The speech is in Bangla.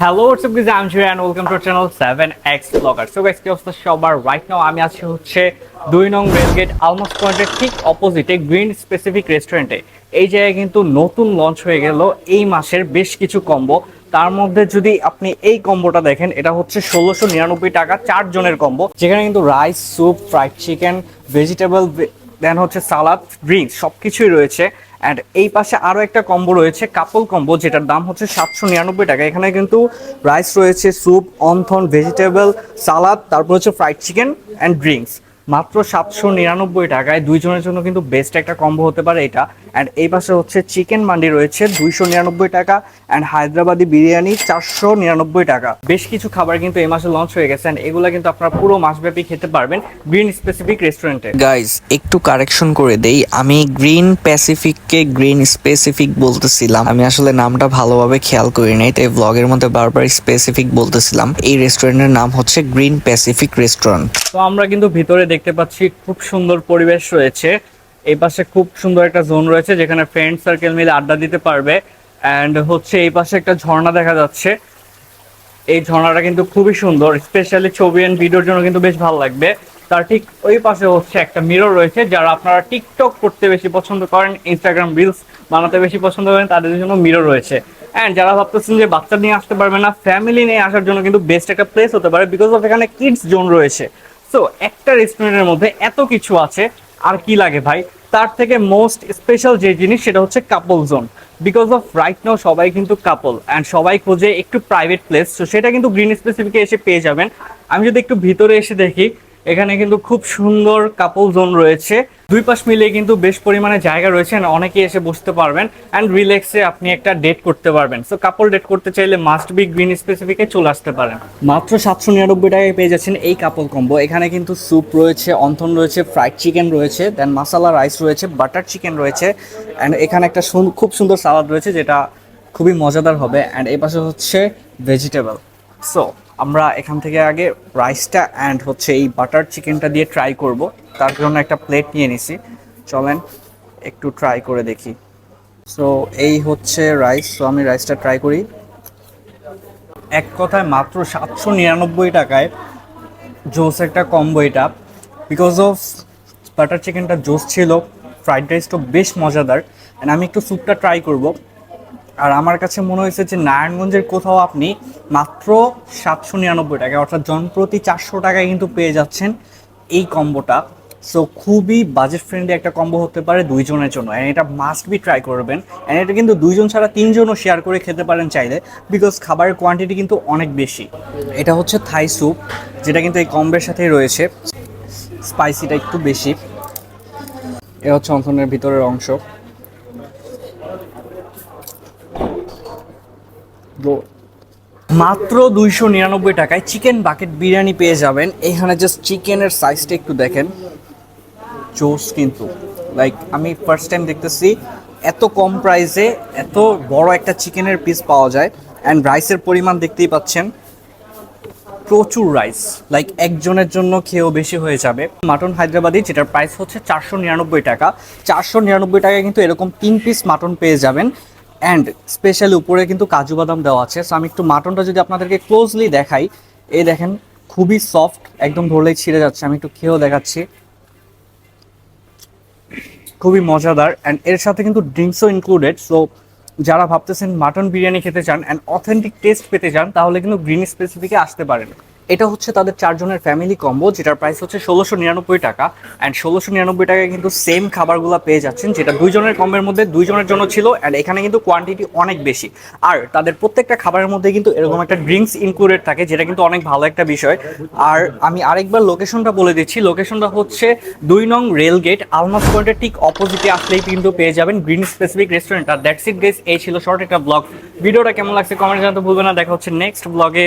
Hello WhatsApp guys I am sure and welcome to channel 7x blogger so guys কি অবস্থা সবার? রাইট নাও আমি আছি হচ্ছে দুই নং রেলগেট আলমোস্ট পয়েন্টের ঠিক অপোজিটে গ্রিন স্পেসিফিক রেস্টুরেন্টে এই জায়গায় কিন্তু নতুন লঞ্চ হয়ে গেল এই মাসের বেশ কিছু কম্বো তার মধ্যে যদি আপনি এই কম্বোটা দেখেন, এটা হচ্ছে ষোলোশো নিরানব্বই টাকা চারজনের কম্বো যেখানে কিন্তু rice soup fried chicken vegetable then হচ্ছে সালাদ ড্রিঙ্কস সব কিছুই রয়েছে। অ্যান্ড এই পাশে আরও একটা কম্বো রয়েছে কাপল কম্বো যেটার দাম হচ্ছে সাতশো নিরানব্বই টাকা। এখানে কিন্তু রাইস রয়েছে স্যুপ অন্থন ভেজিটেবল সালাদ তারপর হচ্ছে ফ্রাইড চিকেন অ্যান্ড ড্রিঙ্কস মাত্র সাতশো নিরানব্বই টাকায় দুইজনের জন্য কিন্তু বেস্ট একটা কম্বো হতে পারে এটা। অ্যান্ড এই পাশে হচ্ছে চিকেন মান্ডি রয়েছে দুইশো নিরানব্বই টাকা। অ্যান্ড হায়দ্রাবাদি বিরিয়ানি চারশো নিরানব্বই টাকা। বেশ কিছু খাবার কিন্তু এই মাসে লঞ্চ হয়ে গেছে অ্যান্ড এগুলো কিন্তু আপনারা পুরো মাসব্যাপী খেতে পারবেন গ্রিন স্পেসিফিক রেস্টুরেন্টে গাইজ একটু কারেকশন করে দেই আমি গ্রিন প্যাসিফিককে গ্রিন স্পেসিফিক বলতেছিলাম। আমি আসলে নামটা ভালোভাবে খেয়াল করি নাই তাই ব্লগের মধ্যে বারবার স্পেসিফিক বলতেছিলাম। এই রেস্টুরেন্টের নাম হচ্ছে গ্রিন প্যাসিফিক রেস্টুরেন্ট তো আমরা কিন্তু ভিতরে দেখতে পাচ্ছি খুব সুন্দর পরিবেশ রয়েছে। এই পাশে খুব সুন্দর একটা জোন রয়েছে যেখানে ফ্রেন্ড সার্কেল মিলে আড্ডা দিতে পারবে। অ্যান্ড হচ্ছে এই পাশে একটা ঝর্ণা দেখা যাচ্ছে। এই ঝর্ণাটা কিন্তু খুবই সুন্দর স্পেশালি ছবি অ্যান্ড ভিডিওর জন্য কিন্তু বেশ ভালো লাগবে। তার ঠিক ওই পাশে হচ্ছে একটা মিরর রয়েছে, যারা আপনারা টিকটক করতে বেশি পছন্দ করেন ইনস্টাগ্রাম রিলস বানাতে বেশি পছন্দ করেন, তাদের জন্য মিরর রয়েছে। অ্যান্ড যারা ভাবতেছেন যে বাচ্চা নিয়ে আসতে পারবে না ফ্যামিলি নিয়ে আসার জন্য কিন্তু বেস্ট একটা প্লেস হতে পারে বিকজ অফ এখানে কিডস জোন রয়েছে। সো একটা রেস্টুরেন্টের মধ্যে এত কিছু আছে, আর কি লাগে ভাই? তার থেকে মোস্ট স্পেশাল যে জিনিস সেটা হচ্ছে couple zone because of right now সবাই কিন্তু কাপল অ্যান্ড সবাই খোঁজে একটু প্রাইভেট প্লেস তো সেটা কিন্তু গ্রিন স্পেসিফিকে এসে পেয়ে যাবেন। আমি যদি একটু ভিতরে এসে দেখি এখানে কিন্তু খুব সুন্দর কাপল জোন রয়েছে। দুই পাশ মিলিয়ে কিন্তু বেশ পরিমাণে জায়গা রয়েছে অনেকে এসে বসতে পারবেন অ্যান্ড রিল্যাক্সে আপনি একটা ডেট করতে পারবেন। সো কাপল ডেট করতে চাইলে মাস্ট বি গ্রিন স্পেসিফিকে চলে আসতে পারেন। মাত্র সাতশো নিরানব্বই টাকায় পেয়ে যাচ্ছেন এই কাপল কম্বো এখানে কিন্তু স্যুপ রয়েছে, অন্থন রয়েছে ফ্রাইড চিকেন রয়েছে দেন মাসালা রাইস রয়েছে বাটার চিকেন রয়েছে অ্যান্ড এখানে একটা খুব সুন্দর সালাদ রয়েছে যেটা খুবই মজাদার হবে অ্যান্ড এই পাশে হচ্ছে ভেজিটেবল সো আমরা এখান থেকে আগে রাইসটা অ্যান্ড হচ্ছে এই বাটার চিকেনটা দিয়ে ট্রাই করব। তার জন্য একটা প্লেট নিয়ে নিছি। চলেন একটু ট্রাই করে দেখি। সো এই হচ্ছে রাইস সো আমি রাইসটা ট্রাই করি। এক কথায় মাত্র সাতশো নিরানব্বই টাকায় জোস একটা কম্বো এটা। বিকজ অফ বাটার চিকেনটা জোস ছিল ফ্রাইড রাইসটা বেশ মজাদার। অ্যান্ড আমি একটু স্যুপটা ট্রাই করব। আর আমার কাছে মনে হয়েছে যে নারায়ণগঞ্জের কোথাও আপনি মাত্র সাতশো নিরানব্বই টাকা অর্থাৎ জনপ্রতি চারশো টাকায় কিন্তু পেয়ে যাচ্ছেন এই কম্বোটা। সো খুবই বাজেট ফ্রেন্ডলি একটা কম্বো হতে পারে দুইজনের জন্য। অ্যান্ড এটা মাস্ট বি ট্রাই করবেন। অ্যান্ড এটা কিন্তু দুইজন ছাড়া তিনজনও শেয়ার করে খেতে পারেন চাইলে বিকজ খাবারের কোয়ান্টিটি কিন্তু অনেক বেশি। এটা হচ্ছে থাই স্যুপ যেটা কিন্তু এই কম্বের সাথেই রয়েছে। স্পাইসিটা একটু বেশি। এ হচ্ছে অন্থনের ভিতরের অংশ। মাত্র দুইশো নিরানব্বই টাকায় চিকেন বাকেট বিরিয়ানি পেয়ে যাবেন। এখানে জাস্ট চিকেনের সাইজটা একটু দেখেন। জোস কিন্তু। লাইক আমি ফার্স্ট টাইম দেখতেছি, এত কম প্রাইসে এত বড় একটা চিকেনের পিস পাওয়া যায়। অ্যান্ড রাইসের পরিমাণ দেখতেই পাচ্ছেন। প্রচুর রাইস লাইক একজনের জন্য খেয়েও বেশি হয়ে যাবে। মাটন হায়দ্রাবাদি, যেটার প্রাইস হচ্ছে চারশো নিরানব্বই টাকা। চারশো নিরানব্বই টাকায় কিন্তু এরকম তিন পিস মাটন পেয়ে যাবেন। অ্যান্ড স্পেশালি উপরে কিন্তু কাজু বাদাম দেওয়া আছে। সো আমি একটু মাটনটা যদি আপনাদেরকে ক্লোজলি দেখাই, এই দেখেন খুবই সফট একদম ধরলেই ছিঁড়ে যাচ্ছে। আমি একটু খেয়েও দেখাচ্ছি। খুবই মজাদার। অ্যান্ড এর সাথে কিন্তু ড্রিঙ্কসও ইনক্লুডেড সো যারা ভাবতেছেন মাটন বিরিয়ানি খেতে চান অ্যান্ড অথেন্টিক টেস্ট পেতে চান, তাহলে কিন্তু গ্রিন স্পেসিফিকে আসতে পারেন। এটা হচ্ছে তাদের চারজনের ফ্যামিলি কম্বো যেটার প্রাইস হচ্ছে ষোলোশো নিরানব্বই টাকা। অ্যান্ড ষোলোশো নিরানব্বই টাকায় কিন্তু সেম খাবারগুলো পেয়ে যাচ্ছেন, যেটা দুইজনের কম্বের মধ্যে দুইজনের জন্য ছিল অ্যান্ড এখানে কিন্তু কোয়ান্টিটি অনেক বেশি। আর তাদের প্রত্যেকটা খাবারের মধ্যে কিন্তু এরকম একটা ড্রিঙ্কস ইনক্লুডেড থাকে, যেটা কিন্তু অনেক ভালো একটা বিষয়। আর আমি আরেকবার লোকেশনটা বলে দিচ্ছি লোকেশনটা হচ্ছে দুই নং রেল গেট আলমাস পয়েন্টের ঠিক অপোজিটে আসলেই কিন্তু পেয়ে যাবেন গ্রিন স্পেসিফিক রেস্টুরেন্ট আর দ্যাটস ইট গেস এই ছিল শর্ট একটা ব্লগ ভিডিওটা কেমন লাগছে কমেন্ট জানাতে ভুলবেন না, দেখা হচ্ছে নেক্সট ব্লগে